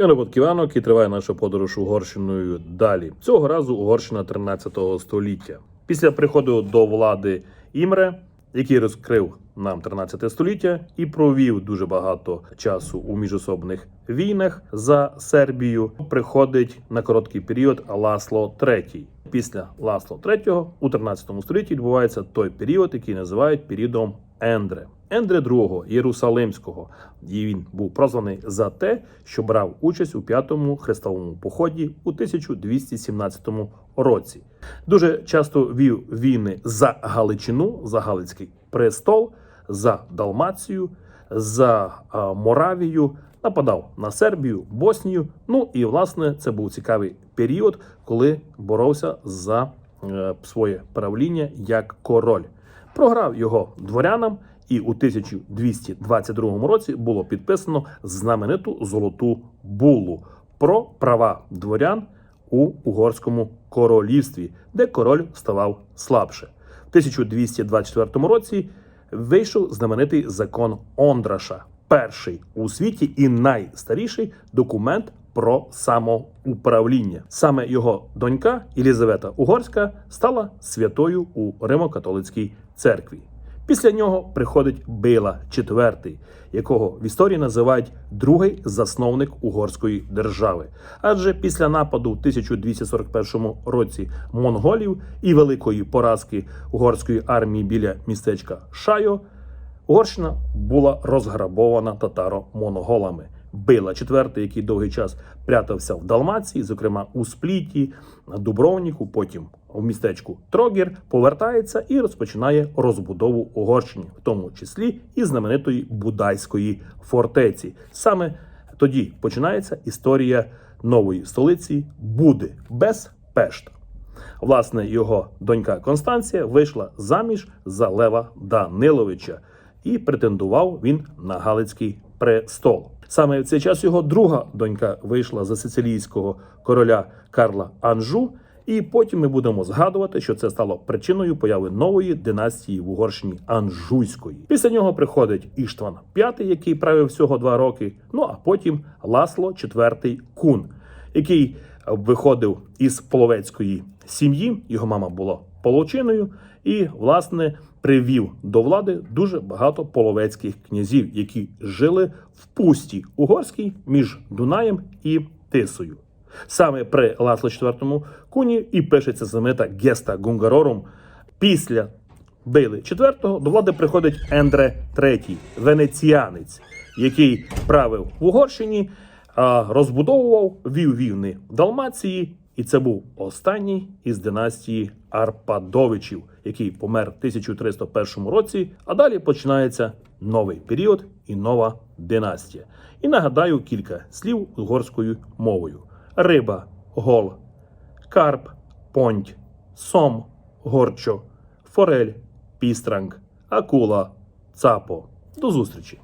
Я Робот Ківанок і триває наша подорож Угорщиною далі. Цього разу Угорщина 13 століття. Після приходу до влади Імре, який розкрив нам 13 століття і провів дуже багато часу у міжособних війнах за Сербію, приходить на короткий період Ласло III. Після Ласло III у 13 столітті відбувається той період, який називають періодом Ендре. Ендре II Єрусалимського. І він був прозваний за те, що брав участь у п'ятому хрестовому поході у 1217 році. Дуже часто вів війни за Галичину, за Галицький престол, за Далмацію, за Моравію. Нападав на Сербію, Боснію. Ну і власне це був цікавий період, коли боровся за е, своє правління як король. Програв його дворянам, і у 1222 році було підписано знамениту золоту булу про права дворян у угорському королівстві, де король ставав слабше. В 1224 році вийшов знаменитий закон Ондраша, перший у світі і найстаріший документ про самоуправління. Саме його донька Єлізавета Угорська стала святою у Римо-католицькій церкві. Після нього приходить Била IV, якого в історії називають другий засновник угорської держави. Адже після нападу в 1241 році монголів і великої поразки угорської армії біля містечка Шайо, Угорщина була розграбована татаро-монголами. Била IV, який довгий час прятався в Далмації, зокрема у Спліті, на Дубровніку, потім у містечку Трогір, повертається і розпочинає розбудову Угорщини, в тому числі і знаменитої Будайської фортеці. Саме тоді починається історія нової столиці Буди без Пешта. Власне, його донька Констанція вийшла заміж за Лева Даниловича, і претендував він на Галицький престол. Саме в цей час його друга донька вийшла за сицилійського короля Карла Анжу. І потім ми будемо згадувати, що це стало причиною появи нової династії в Угорщині Анжуйської. Після нього приходить Іштван V, який правив всього два роки. Ну а потім Ласло IV Кун, який виходив із половецької сім'ї. Його мама була половчиною, і власне привів до влади дуже багато половецьких князів, які жили в пусті угорській між Дунаєм і Тисою. Саме при Ласло IV куні і пишеться знаменита Геста Гунгарорум. Після Бейли IV до влади приходить Ендре III, венеціанець, який правив в Угорщині, розбудовував вів вівни в Далмації, і це був останній із династії Арпадовичів, який помер в 1301 році. А далі починається новий період і нова династія. І нагадаю кілька слів угорською мовою: риба, гол, карп, понть, сом, горчо, форель, пістранг, акула, цапо. До зустрічі!